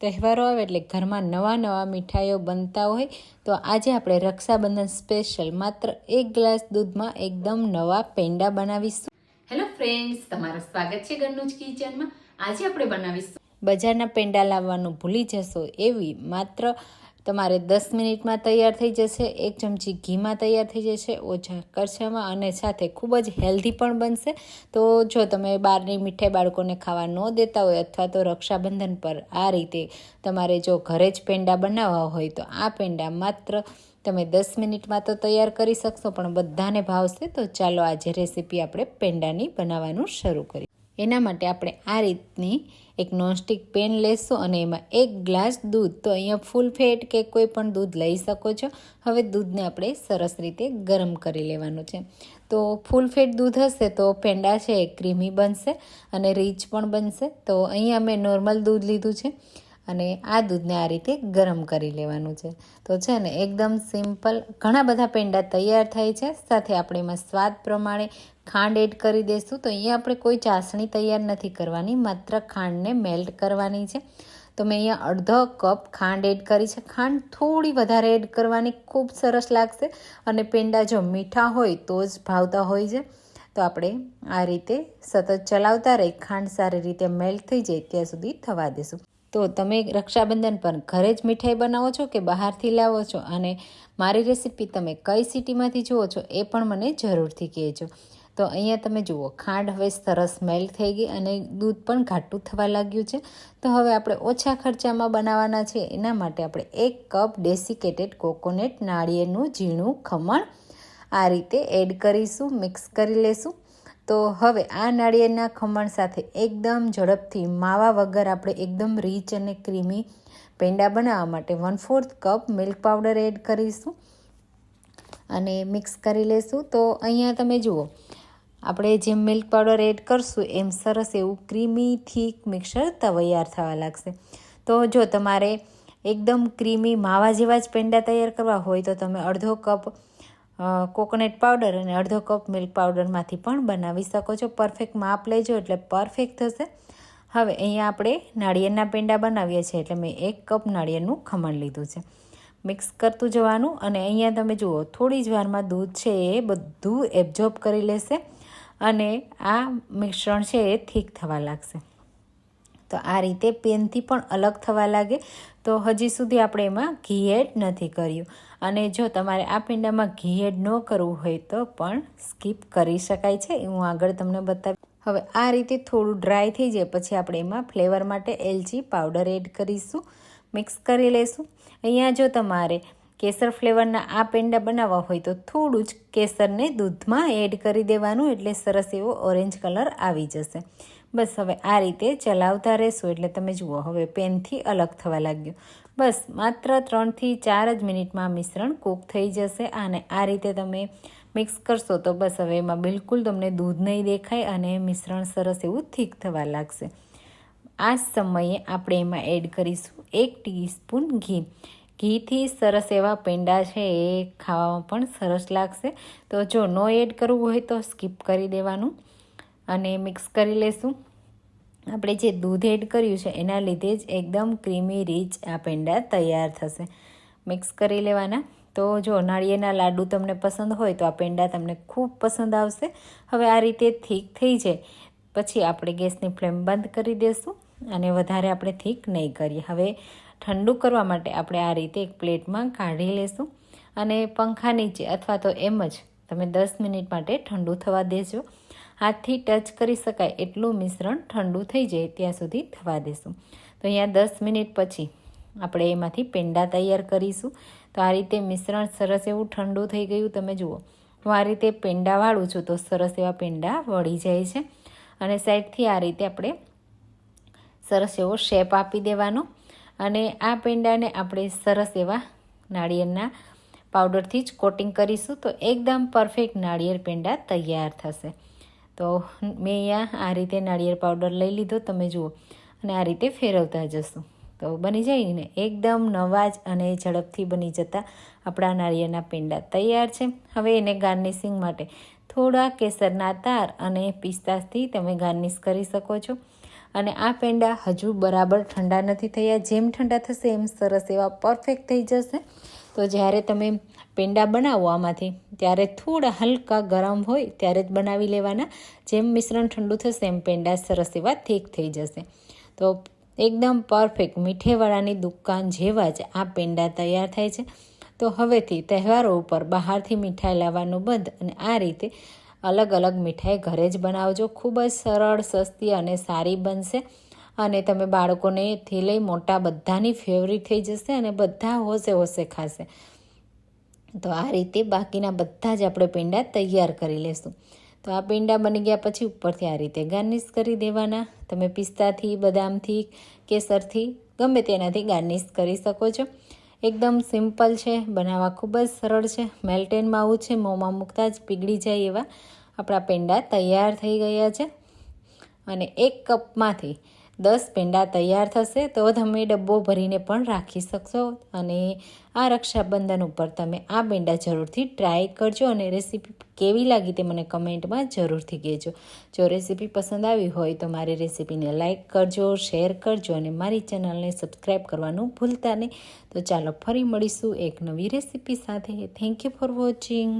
તહેવારો આવે એટલે ઘરમાં નવા નવા મીઠાઈઓ બનતા હોય તો આજે આપણે રક્ષાબંધન સ્પેશિયલ માત્ર એક ગ્લાસ દૂધમાં એકદમ નવા પેંડા બનાવીશું. હેલો ફ્રેન્ડ્સ તમારું સ્વાગત છે ઘરનું જ કિચનમાં. આજે આપણે બનાવીશું બજારના પેંડા લાવવાનું ભૂલી જશો એવી માત્ર તમારે દસ મિનિટમાં તૈયાર થઈ જશે, એક ચમચી ઘીમાં તૈયાર થઈ જશે, ઓછા કરશામાં અને સાથે ખૂબ જ હેલ્ધી પણ બનશે. તો જો તમે બહારની મીઠાઈ બાળકોને ખાવા ન દેતા હોય અથવા તો રક્ષાબંધન પર આ રીતે તમારે જો ઘરે જ પેંડા બનાવવા હોય તો આ પેંડા માત્ર તમે દસ મિનિટમાં તો તૈયાર કરી શકશો, પણ બધાને ભાવશે તો ચાલો આજે રેસીપી આપણે પેંડાની બનાવવાનું શરૂ કરીએ. એના માટે આપણે આ રીતની એક નોનસ્ટિક પેન લેશું અને એમાં એક ગ્લાસ દૂધ. તો અહીંયા ફૂલ ફેટ કે કોઈ પણ દૂધ લઈ શકો છો. હવે દૂધને આપણે સરસ રીતે ગરમ કરી લેવાનું છે. તો ફૂલ ફેટ દૂધ હશે તો પેંડા છે એ ક્રીમી બનશે અને રીચ પણ બનશે. તો અહીંયા મેં નોર્મલ દૂધ લીધું છે. અને આ દૂધને આ રીતે ગરમ કરી લેવાનું છે. તો છે ને, એકદમ સિમ્પલ, ઘણા બધા પેંડા તૈયાર થાય છે. સાથે આપણે એમાં સ્વાદ પ્રમાણે ખાંડ એડ કરી દઈશું. તો અહીંયા આપણે કોઈ ચાસણી તૈયાર નથી કરવાની, માત્ર ખાંડને મેલ્ટ કરવાની છે. તો મેં અહીંયા અડધો કપ ખાંડ એડ કરી છે. ખાંડ થોડી વધારે એડ કરવાની ખૂબ સરસ લાગશે અને પેંડા જો મીઠા હોય તો જ ભાવતા હોય છે. તો આપણે આ રીતે સતત ચલાવતા રહી, ખાંડ સારી રીતે મેલ્ટ થઈ જાય ત્યાં સુધી થવા દેશું તો તમે રક્ષાબંધન પર ઘરે જ મીઠાઈ બનાવો છો કે બહારથી લાવો છો? અને મારી રેસીપી તમે કઈ સિટીમાંથી જુઓ છો એ પણ મને જરૂરથી કહેજો. તો અહીંયા તમે જુઓ, ખાંડ હવે સરસ મેલ્ટ થઈ ગઈ અને દૂધ પણ ઘાટું થવા લાગ્યું છે. તો હવે આપણે ઓછા ખર્ચામાં બનાવવાના છે. એના માટે આપણે એક કપ ડેસિકેટેડ કોકોનટ નાળિયેરનું ઝીણું ખમણ આ રીતે એડ કરીશું, મિક્સ કરી લેશું. તો હવે આ નાળિયેરના ખમણ સાથે એકદમ ઝડપથી માવા વગર આપણે એકદમ રીચ અને ક્રીમી પેંડા બનાવવા માટે one fourth cup milk powder add કરીશું અને મિક્સ કરી લેશું. તો અહીંયા તમે જુઓ, આપણે જેમ મિલ્ક પાવડર એડ કરશું એમ સરસ એવું ક્રીમી થીક મિક્સર તૈયાર થવા લાગશે. તો જો તમારે એકદમ ક્રીમી માવા જેવા જ પેંડા તૈયાર કરવા હોય તો તમે અડધો કપ કોકોનટ પાવડર અને અડધો કપ મિલ્ક પાવડરમાંથી પણ બનાવી શકો છો. પરફેક્ટ માપ લેજો એટલે પરફેક્ટ થશે. હવે અહીંયા આપણે નાળિયેરના પેંડા બનાવીએ છીએ એટલે મેં એક કપ નાળિયેરનું ખમણ લીધું છે. મિક્સ કરતું જવાનું અને અહીંયા તમે જુઓ, થોડી જ વારમાં દૂધ છે એ બધું એબ્ઝોર્બ કરી લેશે અને આ મિશ્રણ છે એ થીક થવા લાગશે. તો આ રીતે પેનથી પણ અલગ થવા લાગે. તો હજી સુધી આપણે એમાં ઘી એડ નથી કર્યું. અને જો તમારે આ પેંડામાં ઘી એડ ન કરવું હોય તો પણ સ્કીપ કરી શકાય છે. હું આગળ તમને બતાવી હવે આ રીતે થોડું ડ્રાય થઈ જાય પછી આપણે એમાં ફ્લેવર માટે એલચી પાવડર એડ કરીશું. મિક્સ કરી લઈશું અહીંયા જો તમારે કેસર ફ્લેવરના આ પેંડા બનાવવા હોય તો થોડું જ કેસરને દૂધમાં એડ કરી દેવાનું એટલે સરસ એવો ઓરેન્જ કલર આવી જશે. બસ હવે આ રીતે ચલાવતા રહેશો એટલે તમે જુઓ, હવે પેનથી અલગ થવા લાગ્યું. બસ માત્ર ત્રણથી ચાર જ મિનિટમાં મિશ્રણ કૂક થઈ જશે અને આ રીતે તમે મિક્સ કરશો તો બસ હવે એમાં બિલકુલ તમને દૂધ નહીં દેખાય અને મિશ્રણ સરસ એવું થીક થવા લાગશે. આ સમયે આપણે એમાં એડ કરીશું એક ટીસ્પૂન ઘી. ઘીથી સરસ એવા પેંડા છે એ ખાવામાં પણ સરસ લાગશે. તો જો નો એડ કરવું હોય તો સ્કીપ કરી દેવાનું અને મિક્સ કરી લેશું. આપણે જે દૂધ એડ કર્યું છે એના લીધે જ એકદમ ક્રીમી રીચ આ પેંડા તૈયાર થશે. મિક્સ કરી લેવાના. તો જો નાળિયેરના લાડુ તમને પસંદ હોય તો આ પેંડા તમને ખૂબ પસંદ આવશે. હવે આ રીતે થીક થઈ જાય. પછી આપણે ગેસની ફ્લેમ બંધ કરી દઈશું અને વધારે આપણે થીક નહીં કરીએ. હવે ઠંડુ કરવા માટે આપણે આ રીતે એક પ્લેટમાં કાઢી લેશું અને પંખા નીચે અથવા તો એમ જ તમે દસ મિનિટ માટે ઠંડુ થવા દેજો. હાથથી ટચ કરી શકાય એટલું મિશ્રણ ઠંડુ થઈ જાય ત્યાં સુધી થવા દેશું. તો અહીંયા દસ મિનિટ પછી આપણે એમાંથી પેંડા તૈયાર કરીશું. તો આ રીતે મિશ્રણ સરસ એવું ઠંડુ થઈ ગયું. તમે જુઓ, હું આ રીતે પેંડા વાળું છું તો સરસ એવા પેંડા વળી જાય છે. અને સાઈડથી આ રીતે આપણે સરસ એવો શેપ આપી દેવાનો. અને આ પેંડાને આપણે સરસ એવા નાળિયેરના પાવડરથી જ કોટિંગ કરીશું તો એકદમ પરફેક્ટ નાળિયેર પેંડા તૈયાર થશે. તો મેં અહીંયા આ રીતે નાળિયેર પાવડર લઈ લીધો, તમે જુઓ. અને આ રીતે ફેરવતા જશું. તો બની જાય ને? એકદમ નવા જ અને ઝડપથી બની જતા આપણા નાળિયેરના પેંડા તૈયાર છે. હવે એને ગાર્નિશિંગ માટે થોડા કેસરના તાર અને પિસ્તાસથી તમે ગાર્નિશ કરી શકો છો. અને આ પેંડા હજુ બરાબર ઠંડા નથી થયા. જેમ ઠંડા થશે એમ સરસ એવા પરફેક્ટ થઈ જશે. તો જ્યારે તમે પેંડા બનાવો આમાંથી, ત્યારે થોડા હલકા ગરમ હોય ત્યારે જ બનાવી લેવાના. જેમ મિશ્રણ ઠંડુ થશે, એમ પેંડા સરસ એવા થીક થઈ જશે. તો એકદમ પરફેક્ટ મીઠેવાળાની દુકાન જેવા જ આ પેંડા તૈયાર થાય છે. તો હવેથી તહેવારો ઉપર બહારથી મીઠાઈ લાવવાનું બંધ અને આ રીતે અલગ અલગ મીઠાઈ ઘરે જ બનાવજો. ખૂબ જ સરળ, સસ્તી અને સારી બનશે. અને તમે બાળકોને થી લઈ મોટા બધાની ફેવરિટ થઈ જશે અને બધા હોશે હોશે ખાશે. તો આ રીતે બાકીના બધા જ આપણે પેંડા તૈયાર કરી લેશું. તો આ પેંડા બની ગયા પછી ઉપરથી આ રીતે ગાર્નિશ કરી દેવાના. તમે પિસ્તાથી, બદામથી, કેસરથી ગમે તેનાથી ગાર્નિશ કરી શકો છો. એકદમ સિમ્પલ છે, બનાવવા ખૂબ જ સરળ છે. મેલ્ટેનમાં આવું છે, મોંમાં મૂકતા જ પીગળી જાય એવા આપણા પેંડા તૈયાર થઈ ગયા છે. અને એક કપમાંથી દસ પેંડા તૈયાર થશે તો તમે ડબ્બો ભરીને પણ રાખી શકશો. અને આ રક્ષાબંધન ઉપર તમે આ પેંડા જરૂરથી ટ્રાય કરજો અને રેસીપી કેવી લાગી તે મને કમેન્ટમાં જરૂરથી કહેજો. જો રેસીપી પસંદ આવી હોય તો મારી રેસીપીને લાઇક કરજો, શેર કરજો અને મારી ચેનલને સબસ્ક્રાઈબ કરવાનું ભૂલતા નહીં. તો ચાલો ફરી મળીશું એક નવી રેસીપી સાથે. Thank you for watching